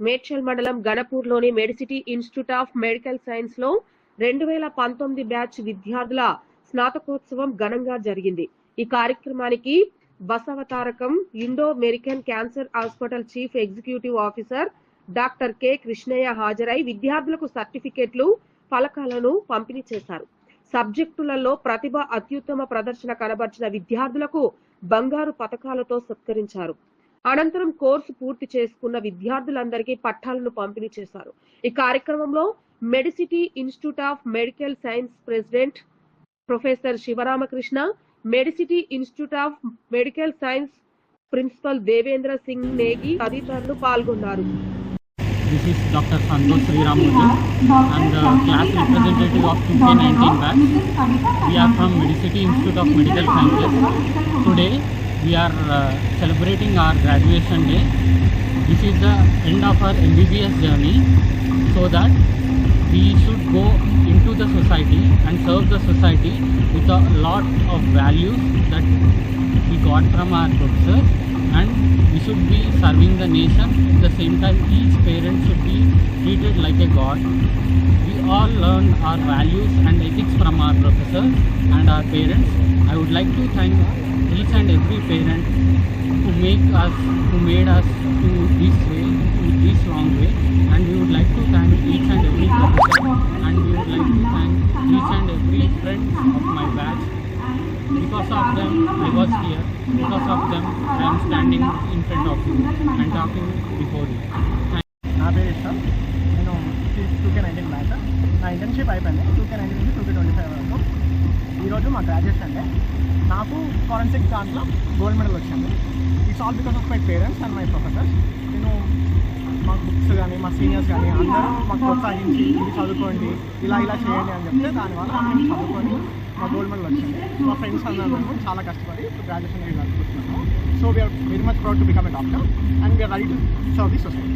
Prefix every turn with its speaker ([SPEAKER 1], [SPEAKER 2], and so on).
[SPEAKER 1] మేడ్చల్ మండలం గణపూర్లోని Medicity institute of medical సైన్స్లో రెండు వేల పంతొమ్మిది బ్యాచ్ విద్యార్థుల స్నాతకోత్సవం ఘనంగా జరిగింది. ఈ కార్యక్రమానికి Basavatarakam Indo American cancer hospital chief executive officer doctor K Krishnaiah హాజరై విద్యార్థులకు సర్టిఫికెట్లు ఫలకాలను పంపిణీ చేశారు. సబ్జెక్టులలో ప్రతిభ అత్యుత్తమ ప్రదర్శన కనబర్చిన విద్యార్థులకు బంగారు పథకాలతో సత్కరించారు. అనంతరం కోర్సు పూర్తి చేసుకున్న విద్యార్థులందరికీ పట్టాలను పంపిణీ చేశారు. ఈ కార్యక్రమంలో Medicity institute of medical science president professor Sivaramakrishna Medicity institute of medical science principal Devendra Singh Negi తదితరులు పాల్గొన్నారు.
[SPEAKER 2] This is Dr. Santosh Sriramurthy. I'm the class representative of 2K19 batch. We are from Medicity Institute of Medical Sciences. Today we are uh, celebrating our graduation day. This is the end of our MBBS journey so that we should go into the society and serve the society with a lot of values that we got from our professors and we should be serving the nation at the same time each parent should be treated like a god. We all learn our values and ethics from our professors and our parents. I would like to thank each and every parent who make us who made us to this way to this long way. And we would like to thank each and every professor. And we would like to thank each and every friend of my batch because of them I was here. Because of them I am standing in front of you and talking before you.
[SPEAKER 3] నా పేరు ఇష్టం నేను two K nineteen batch నా internship అయిపోయింది. Two K nineteen నుంచి two K twenty five వరకు ఈరోజు మా గ్రాడ్యుయేషన్ డే నాకు ఫారెన్సిక్ దాంట్లో గోల్డ్ మెడల్ వచ్చింది. It's all because of my parents and my professors నేను మా బుక్స్ కానీ మా సీనియర్స్ కానీ అందరూ మాకు ప్రోత్సహించి ఇది చదువుకోండి ఇలా ఇలా చేయండి అని చెప్తే దానివల్ల మేము చదువుకొని మా గోల్డ్ మెడల్ వచ్చింది. మా ఫ్రెండ్స్ అందరూ చాలా కష్టపడి గ్రాడ్యుయేషన్ జరుపుకుంటున్నాము so we are very much proud to become a doctor and we are ready to serve the society